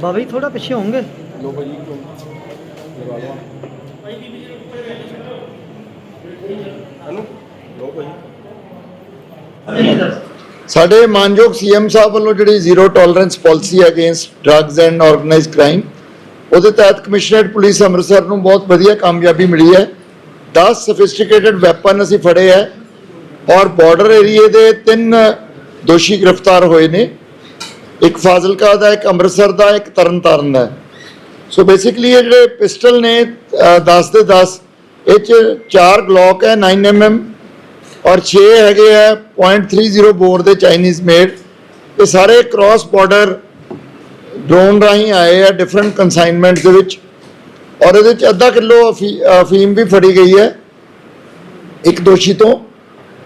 ਬਾਬਾ ਜੀ ਥੋੜਾ ਪਿੱਛੇ ਹੋਣਗੇ ਲੋ ਲਓ ਹਲੋ? ਲੋ ਭਾਜੀ ਸਾਡੇ ਮਾਨਯੋਗ ਸੀਐਮ ਸਾਹਿਬ ਵੱਲੋਂ ਜਿਹੜੀ ਜ਼ੀਰੋ ਟੋਲਰੈਂਸ ਪਾਲਿਸੀ ਹੈ against drugs and organised crime ਉਹਦੇ ਤਹਿਤ ਕਮਿਸ਼ਨਰੇਟ ਪੁਲਿਸ ਅੰਮ੍ਰਿਤਸਰ ਨੂੰ ਬਹੁਤ ਵਧੀਆ ਕਾਮਯਾਬੀ ਮਿਲੀ ਹੈ। 10 ਸਫਿਸਟੀਕੇਟਡ ਵੈਪਨ ਅਸੀਂ ਫੜੇ ਹੈ ਔਰ ਬਾਰਡਰ ਏਰੀਏ ਦੇ ਤਿੰਨ ਦੋਸ਼ੀ ਗ੍ਰਿਫਤਾਰ ਹੋਏ ਨੇ। ਇੱਕ ਫਾਜ਼ਿਲਕਾ ਦਾ ਇੱਕ ਅੰਮ੍ਰਿਤਸਰ ਦਾ ਇੱਕ ਤਰਨਤਾਰਨ ਦਾ। ਸੋ ਬੇਸਿਕਲੀ ਇਹ ਜਿਹੜੇ ਪਿਸਟਲ ਨੇ ਅ, 10 ਦੇ 10 ਇਹ ਚ ਚਾਰ ਗਲੌਕ ਹੈ 9 mm ਔਰ 6 ਹੈਗੇ ਆ .30 ਬੋਰ ਦੇ ਚਾਈਨੀਜ਼ ਮੇਡ। ਇਹ ਸਾਰੇ ਕ੍ਰਾਸ ਬਾਰਡਰ ਡਰੋਨ ਰਾਹੀਂ ਆਏ ਆ ਡਿਫਰੈਂਟ ਕਨਸਾਈਨਮੈਂਟਸ ਦੇ ਵਿੱਚ। ਔਰ ਇਹਦੇ ਚ ਅੱਧਾ ਕਿਲੋ ਅਫੀਮ ਵੀ ਫੜੀ ਗਈ ਹੈ ਇੱਕ ਦੋਸ਼ੀ ਤੋਂ।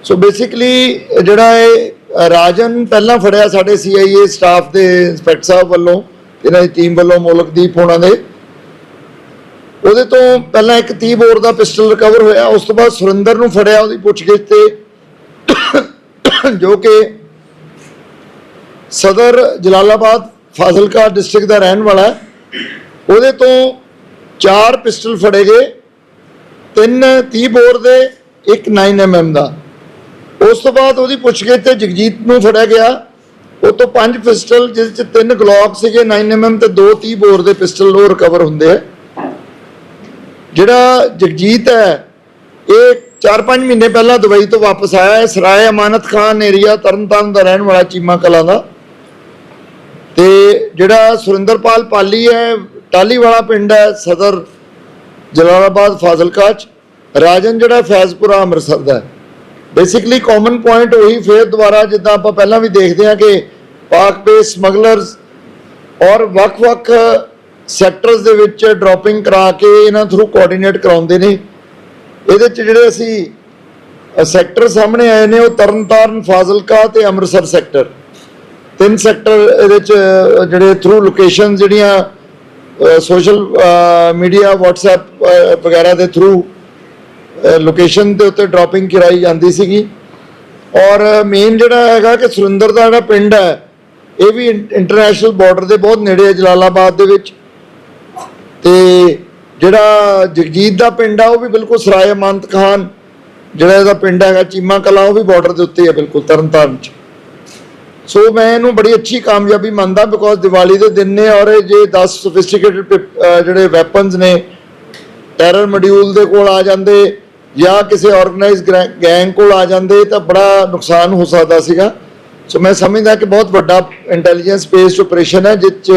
ਸੋ ਬੇਸਿਕਲੀ ਜਿਹੜਾ ਇਹ ਰਾਜਨ ਪਹਿਲਾਂ ਫੜਿਆ ਸਾਡੇ ਸੀਆਈਏ ਸਟਾਫ ਦੇ ਇੰਸਪੈਕਟਰ ਸਾਹਿਬ ਵੱਲੋਂ, ਇਹਨਾਂ ਦੀ ਟੀਮ ਵੱਲੋਂ ਮੋਲਕਦੀਪ ਹੋਣਾ ਦੇ। ਉਹਦੇ ਤੋਂ ਪਹਿਲਾਂ ਇੱਕ 30 ਬੋਰ ਦਾ ਪਿਸਟਲ ਰਿਕਵਰ ਹੋਇਆ, ਉਸ ਤੋਂ ਬਾਅਦ ਸੁਰਿੰਦਰ ਨੂੰ ਫੜਿਆ ਉਹਦੀ ਪੁੱਛਗਿੱਛ ਤੇ। ਜੋ ਕਿ ਸਦਰ ਜਲਾਲਾਬਾਦ ਫਾਜ਼ਿਲਕਾ ਡਿਸਟ੍ਰਿਕਟ ਦਾ ਰਹਿਣ ਵਾਲਾ ਹੈ। ਉਹਦੇ ਤੋਂ ਚਾਰ ਪਿਸਟਲ ਫੜੇ ਗਏ, ਤਿੰਨ 30 ਬੋਰ ਦੇ, ਇੱਕ 9 mm ਦਾ। ਉਸ ਤੋਂ ਬਾਅਦ ਉਹਦੀ ਪੁੱਛਗਿੱਛ ਤੇ ਜਗਜੀਤ ਨੂੰ ਫੜਿਆ ਗਿਆ। ਉਹ ਤੋਂ ਪੰਜ ਪਿਸਟਲ ਜਿਸ ਚ ਤਿੰਨ ਗਲੌਕ ਸੀਗੇ 9 mm ਤੇ ਦੋ 30 ਬੋਰ ਦੇ ਪਿਸਟਲ ਉਹ ਰਿਕਵਰ ਹੁੰਦੇ ਆ। ਜਿਹੜਾ ਜਗਜੀਤ ਹੈ, ਇਹ 4-5 ਮਹੀਨੇ ਪਹਿਲਾਂ ਦੁਬਈ ਤੋਂ ਵਾਪਸ ਆਇਆ। ਹੈ ਸਰਾਏ ਅਮਾਨਤ ਖਾਨ ਏਰੀਆ ਤਰਨਤਾਰਨ ਦਾ ਰਹਿਣ ਵਾਲਾ ਚੀਮਾ ਕਲਾਂ ਦਾ। ਤੇ ਜਿਹੜਾ ਸੁਰਿੰਦਰਪਾਲ ਪਾਲੀ ਹੈ ਟਾਲੀ ਵਾਲਾ ਪਿੰਡ ਹੈ, ਸਦਰ ਜਲਾਲਾਬਾਦ ਫਾਜ਼ਿਲਕਾ ਚ। ਰਾਜਨ ਜਿਹੜਾ ਫੈਜ਼ਪੁਰਾ, ਅੰਮ੍ਰਿਤਸਰ ਦਾ ਹੈ। ਬੇਸਿਕਲੀ ਕਾਮਨ ਪੁਆਇੰਟ ਉਹੀ ਫੇਰ ਦੁਬਾਰਾ ਜਿੱਦਾਂ ਆਪਾਂ ਪਹਿਲਾਂ ਵੀ ਦੇਖਦੇ ਹਾਂ ਕਿ ਪਾਕ ਬੇਸ ਸਮਗਲਰਸ ਔਰ ਵੱਖ-ਵੱਖ ਸੈਕਟਰਸ ਦੇ ਵਿੱਚ ਡ੍ਰੌਪਿੰਗ ਕਰਾ ਕੇ ਇਹਨਾਂ ਥਰੂ ਕੋਆਰਡੀਨੇਟ ਕਰਾਉਂਦੇ ਨੇ। ਇਹਦੇ ਚ ਜਿਹੜੇ ਅਸੀਂ ਸੈਕਟਰ ਸਾਹਮਣੇ ਆਏ ਨੇ ਉਹ ਤਰਨਤਾਰਨ, ਫਾਜ਼ਿਲਕਾ ਤੇ ਅੰਮ੍ਰਿਤਸਰ ਸੈਕਟਰ ਤਿੰਨ ਸੈਕਟਰ ਇਹਦੇ ਚ ਜਿਹੜੇ ਥਰੂ ਲੋਕੇਸ਼ਨ ਜਿਹੜੀਆਂ ਸੋਸ਼ਲ ਮੀਡੀਆ WhatsApp ਵਗੈਰਾ ਦੇ ਥਰੂ ਲੋਕੇਸ਼ਨ ਦੇ ਉੱਤੇ ਡ੍ਰੌਪਿੰਗ ਕਰਾਈ ਜਾਂਦੀ ਸੀਗੀ। ਔਰ ਮੇਨ ਜਿਹੜਾ ਹੈਗਾ ਕਿ ਸੁਰਿੰਦਰ ਦਾ ਜਿਹੜਾ ਪਿੰਡ ਹੈ, ਇਹ ਵੀ ਇੰਟਰਨੈਸ਼ਨਲ ਬਾਰਡਰ ਦੇ ਬਹੁਤ ਨੇੜੇ ਹੈ, ਜਲਾਲਾਬਾਦ ਦੇ ਵਿੱਚ। ਤੇ ਜਿਹੜਾ ਜਗਜੀਤ ਦਾ ਪਿੰਡ ਆ, ਉਹ ਵੀ ਬਿਲਕੁਲ ਸਰਾਏ ਅਮਾਨਤ ਖਾਨ, ਜਿਹੜਾ ਇਹਦਾ ਪਿੰਡ ਹੈਗਾ, ਚੀਮਾ ਕਲਾ, ਉਹ ਵੀ ਬਾਰਡਰ ਦੇ ਉੱਤੇ ਹੈ ਬਿਲਕੁਲ, ਤਰਨਤਾਰਨ ਚ। ਸੋ ਮੈਂ ਇਹਨੂੰ ਬੜੀ ਅੱਛੀ ਕਾਮਯਾਬੀ ਮੰਨਦਾ ਬਿਕੋਜ਼ ਦੀਵਾਲੀ ਦੇ ਦਿਨ ਨੇ ਔਰ ਇਹ ਜੇ 10 ਸੋਫਿਸਟੀਕੇਟਡ ਜਿਹੜੇ ਵੈਪਨਸ ਨੇ ਟੈਰਰ ਮੋਡਿਊਲ ਦੇ ਕੋਲ ਆ ਜਾਂਦੇ ਜਾਂ ਕਿਸੇ ਆਰਗੇਨਾਈਜ਼ ਗੈਂਗ ਕੋਲ ਆ ਜਾਂਦੇ ਤਾਂ ਬੜਾ ਨੁਕਸਾਨ ਹੋ ਸਕਦਾ ਸੀਗਾ। ਸੋ ਮੈਂ ਸਮਝਦਾ ਕਿ ਬਹੁਤ ਵੱਡਾ ਇੰਟੈਲੀਜੈਂਸ ਬੇਸਡ ਆਪਰੇਸ਼ਨ ਹੈ, ਜਿਸ 'ਚ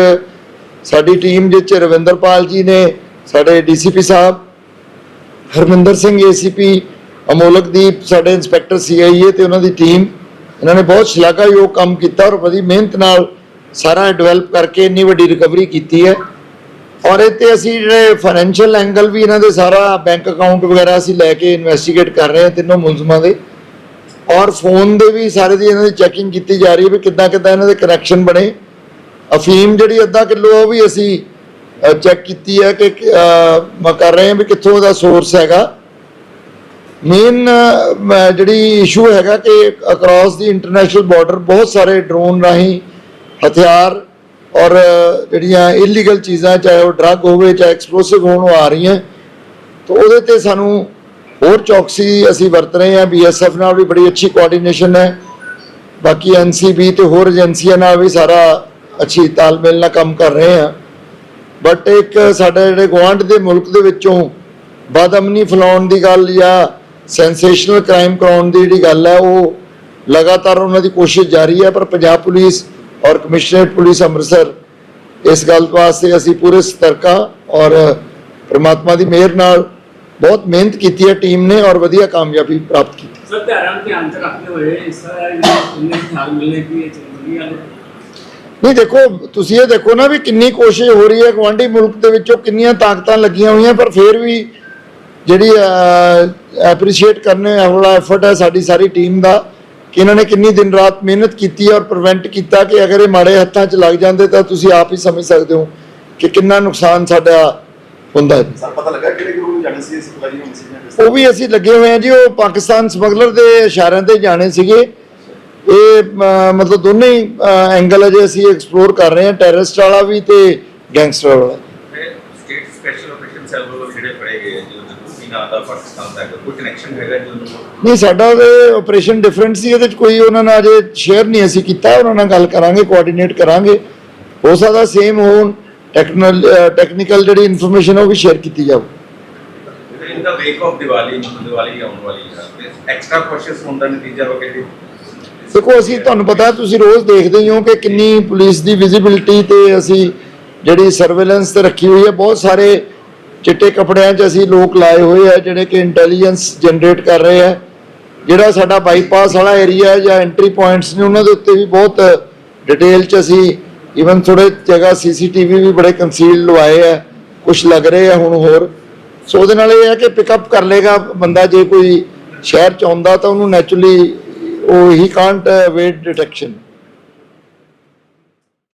ਸਾਡੀ ਟੀਮ ਜਿਸ 'ਚ ਰਵਿੰਦਰਪਾਲ ਜੀ ਨੇ, ਸਾਡੇ ਡੀਸੀਪੀ ਸਾਹਿਬ, ਹਰਮਿੰਦਰ ਸਿੰਘ ਏਸੀਪੀ ਅਮੋਲਕਦੀਪ, ਸਾਡੇ ਇੰਸਪੈਕਟਰ ਸੀਆਈਏ ਤੇ ਉਹਨਾਂ ਦੀ ਟੀਮ ਇਹਨਾਂ ਨੇ ਬਹੁਤ ਸ਼ਲਾਘਾਯੋਗ ਕੰਮ ਕੀਤਾ ਔਰ ਬੜੀ ਮਿਹਨਤ ਨਾਲ ਸਾਰਾ ਡਿਵੈਲਪ ਕਰਕੇ ਇੰਨੀ ਵੱਡੀ ਰਿਕਵਰੀ ਕੀਤੀ ਹੈ। ਔਰ ਇਹ ਤੇ ਅਸੀਂ ਜਿਹੜੇ ਫਾਈਨੈਂਸ਼ੀਅਲ ਐਂਗਲ ਵੀ ਇਹਨਾਂ ਦੇ ਸਾਰਾ ਬੈਂਕ ਅਕਾਊਂਟ ਵਗੈਰਾ ਅਸੀਂ ਲੈ ਕੇ ਇਨਵੈਸਟੀਗੇਟ ਕਰ ਰਹੇ ਹਾਂ ਤਿੰਨੋਂ ਮੁਲਜ਼ਮਾਂ ਦੇ। ਔਰ ਫੋਨ ਦੇ ਵੀ ਸਾਰੇ ਦੀ ਇਹਨਾਂ ਦੀ ਚੈਕਿੰਗ ਕੀਤੀ ਜਾ ਰਹੀ ਹੈ ਵੀ ਕਿੱਦਾਂ ਕਿੱਦਾਂ ਇਹਨਾਂ ਦੇ ਕਨੈਕਸ਼ਨ ਬਣੇ। ਅਫੀਮ ਜਿਹੜੀ ਅੱਧਾ ਕਿਲੋ ਉਹ ਵੀ ਅਸੀਂ ਚੈੱਕ ਕੀਤੀ ਹੈ ਕਿ ਮੈਂ ਕਰ ਰਹੇ ਹਾਂ ਵੀ ਕਿੱਥੋਂ ਦਾ ਸੋਰਸ ਹੈਗਾ। ਮੇਨ ਜਿਹੜੀ ਇਸ਼ੂ ਹੈਗਾ ਕਿ ਅਕ੍ਰੋਸ ਦੀ ਇੰਟਰਨੈਸ਼ਨਲ ਬਾਰਡਰ ਬਹੁਤ ਸਾਰੇ ਡਰੋਨ ਰਾਹੀਂ ਹਥਿਆਰ ਔਰ ਜਿਹੜੀਆਂ ਇਲੀਗਲ ਚੀਜ਼ਾਂ, ਚਾਹੇ ਉਹ ਡਰੱਗ ਹੋਵੇ, ਚਾਹੇ ਐਕਸਪਲੋਸਿਵ ਹੋਣ, ਉਹ ਆ ਰਹੀਆਂ। ਤਾਂ ਉਹਦੇ ਤੇ ਸਾਨੂੰ ਹੋਰ ਚੌਕਸੀ ਅਸੀਂ ਵਰਤ ਰਹੇ ਹਾਂ। ਬੀਐਸਐਫ ਨਾਲ ਵੀ ਬੜੀ ਅੱਛੀ ਕੋਆਰਡੀਨੇਸ਼ਨ ਹੈ। ਬਾਕੀ ਐਨਸੀਬੀ ਤੇ ਹੋਰ ਏਜੰਸੀਆਂ ਨਾਲ ਵੀ ਸਾਰਾ ਅੱਛੀ ਤਾਲਮੇਲ ਨਾਲ ਕੰਮ ਕਰ ਰਹੇ ਹਾਂ। ਬਟ ਇੱਕ ਸਾਡੇ ਜਿਹੜੇ ਗੁਆਂਢ ਦੇ ਮੁਲਕ ਦੇ ਵਿੱਚੋਂ ਬਦਅਮਨੀ ਫੈਲਾਉਣ ਦੀ ਗੱਲ ਜਾਂ ਸੈਂਸੇਸ਼ਨਲ ਕ੍ਰਾਈਮ ਕਰਾਉਣ ਦੀ ਜਿਹੜੀ ਗੱਲ ਹੈ, ਉਹ ਲਗਾਤਾਰ ਉਹਨਾਂ ਦੀ ਕੋਸ਼ਿਸ਼ ਜਾਰੀ ਹੈ। ਪਰ ਪੰਜਾਬ ਪੁਲਿਸ ਔਰ ਕਮਿਸ਼ਨਰੇਟ ਪੁਲਿਸ ਅੰਮ੍ਰਿਤਸਰ ਇਸ ਗੱਲ ਵਾਸਤੇ ਅਸੀਂ ਪੂਰੇ ਸਤਰਕਾ ਔਰ ਪ੍ਰਮਾਤਮਾ ਦੀ ਮਿਹਰ ਨਾਲ ਬਹੁਤ ਮਿਹਨਤ ਕੀਤੀ ਹੈ ਟੀਮ ਨੇ ਔਰ ਵਧੀਆ ਕਾਮਯਾਬੀ ਪ੍ਰਾਪਤ ਕੀਤੀ। ਸਰ ਧਿਆਨ ਨੂੰ ਧਿਆਨ ਚ ਰੱਖਦੇ ਹੋਏ ਇਸ ਤਰ੍ਹਾਂ ਮਿਲਨੇ ਇਹ ਚੰਗੀ ਗੱਲ ਨਹੀਂ ਦੇਖੋ ਤੁਸੀਂ ਇਹ ਦੇਖੋ ਨਾ ਵੀ ਕਿੰਨੀ ਕੋਸ਼ਿਸ਼ ਹੋ ਰਹੀ ਹੈ ਗਵਾਂਢੀ ਮੁਲਕ ਦੇ ਵਿੱਚੋਂ ਕਿੰਨੀਆਂ ਤਾਕਤਾਂ ਲੱਗੀਆਂ ਹੋਈਆਂ ਪਰ ਫਿਰ ਵੀ ਜਿਹੜੀ ਐਪਰੀਸ਼ੀਏਟ ਕਰਨੇ ਵਾਲਾ ਐਫਰਟ ਹੈ ਸਾਡੀ ਸਾਰੀ ਟੀਮ ਦਾ। ਕਿ ਇਹਨਾਂ ਨੇ ਕਿੰਨੀ ਦਿਨ ਰਾਤ ਮਿਹਨਤ ਕੀਤੀ ਔਰ ਪ੍ਰੀਵੈਂਟ ਕੀਤਾ ਕਿ ਅਗਰ ਇਹ ਮਾੜੇ ਹੱਥਾਂ 'ਚ ਲੱਗ ਜਾਂਦੇ ਤਾਂ ਤੁਸੀਂ ਆਪ ਹੀ ਸਮਝ ਸਕਦੇ ਹੋ ਕਿ ਕਿੰਨਾ ਨੁਕਸਾਨ ਸਾਡਾ ਹੁੰਦਾ ਹੈ। ਸਰ ਪਤਾ ਲੱਗਾ ਕਿਹੜੇ ਗਰੁੱਪ ਨੂੰ ਜਾਣੇ ਸੀ ਸਪਲਾਈ ਹੋਣੀ ਸੀ ਉਹ ਵੀ ਅਸੀਂ ਲੱਗੇ ਹੋਏ ਆ ਜੀ ਉਹ ਪਾਕਿਸਤਾਨ ਸਮਗਲਰ ਦੇ ਇਸ਼ਾਰਿਆਂ ਤੇ ਜਾਣੇ ਸੀਗੇ। ਇਹ ਮਤਲਬ ਦੋਨੇ ਹੀ ਐਂਗਲ ਅਜੇ ਅਸੀਂ ਐਕਸਪਲੋਰ ਕਰ ਰਹੇ ਹਾਂ ਟੈਰਰਿਸਟ ਵਾਲਾ ਵੀ ਤੇ ਗੈਂਗਸਟਰ ਵਾਲਾ। ਸਟੇਟ ਸਪੈਸ਼ਲ ਆਪਰੇਸ਼ਨ ਸੈੱਲ ਵੱਲੋਂ ਜਿਹੜੇ ਫੜੇ ਗਏ ਆ ਜੀ ਉਹਨਾਂ ਨੂੰ ਕੀ ਨਾਮ ਦਾ ਪਾਕਿਸਤਾਨ ਦਾ? ਕੋਈ ਕਨੈਕਸ਼ਨ ਹੈਗਾ ਜੀ ਉਹਨਾਂ ਨੂੰ ਨਹੀਂ ਸਾਡਾ ਤੇ ਆਪਰੇਸ਼ਨ ਡਿਫਰੈਂਟ ਸੀ ਇਹਦੇ ਚ ਕੋਈ ਉਹਨਾਂ ਨਾਲ ਅਜੇ ਸ਼ੇਅਰ ਨਹੀਂ ਅਸੀਂ ਕੀਤਾ ਉਹਨਾਂ ਨਾਲ ਗੱਲ ਕਰਾਂਗੇ ਕੋਆਰਡੀਨੇਟ ਕਰਾਂਗੇ। ਹੋ ਸਕਦਾ ਸੇਮ ਹੋਣ ਟੈਕਨਲ ਟੈਕਨੀਕਲ ਜਿਹੜੀ ਇਨਫੋਰਮੇਸ਼ਨ ਉਹ ਵੀ ਸ਼ੇਅਰ ਕੀਤੀ ਜਾਵੇ। In the wake of Diwali Diwali ਆਉਣ ਵਾਲੀ ਹੈ ਐਕਸਟਰਾ ਕੋਸ਼ਿਸ਼ ਹੋਣ ਦਾ ਨਤੀਜਾ ਵਗੈਰੇ ਦੇਖੋ ਅਸੀਂ ਤੁਹਾਨੂੰ ਪਤਾ ਤੁਸੀਂ ਰੋਜ਼ ਦੇਖਦੇ ਹੋ ਕਿ ਕਿੰਨੀ ਪੁਲਿਸ ਦੀ ਵਿਜ਼ਿਬਿਲਟੀ ਤੇ ਅਸੀਂ ਜਿਹੜੀ ਸਰਵੇਲੈਂਸ ਤੇ ਰੱਖੀ ਹੋਈ ਹੈ, ਬਹੁਤ ਸਾਰੇ ਚਿੱਟੇ ਕੱਪੜਿਆਂ 'ਚ ਅਸੀਂ ਲੋਕ ਲਾਏ ਹੋਏ ਆ, ਜਿਹੜੇ ਕਿ ਇੰਟੈਲੀਜੈਂਸ ਜਨਰੇਟ ਕਰ ਰਹੇ ਆ। ਜਿਹੜਾ ਸਾਡਾ ਬਾਈਪਾਸ ਵਾਲਾ ਏਰੀਆ ਹੈ ਜਾਂ ਐਂਟਰੀ ਪੁਆਇੰਟਸ ਨੇ, ਉਹਨਾਂ ਦੇ ਉੱਤੇ ਵੀ ਬਹੁਤ ਡਿਟੇਲ 'ਚ ਅਸੀਂ ਇਵਨ ਥੋੜੇ ਜਗ੍ਹਾ ਸੀਸੀਟੀਵੀ ਵੀ ਬੜੇ ਕੰਸੀਲ ਲਵਾਏ ਆ ਕੁਝ ਲੱਗ ਰਹੇ ਆ ਹੁਣ ਹੋਰ। ਸੋ ਉਹਦੇ ਨਾਲ ਇਹ ਹੈ ਕਿ ਪਿਕਅਪ ਕਰ ਲੇਗਾ ਬੰਦਾ, ਜੇ ਕੋਈ ਸ਼ਹਿਰ ਚ ਆਉਂਦਾ ਤਾਂ ਉਹਨੂੰ ਨੈਚੁਰਲੀ ਉਹ ਹੀ ਕਾਂਟ ਵੇਟ ਡਿਟੈਕਸ਼ਨ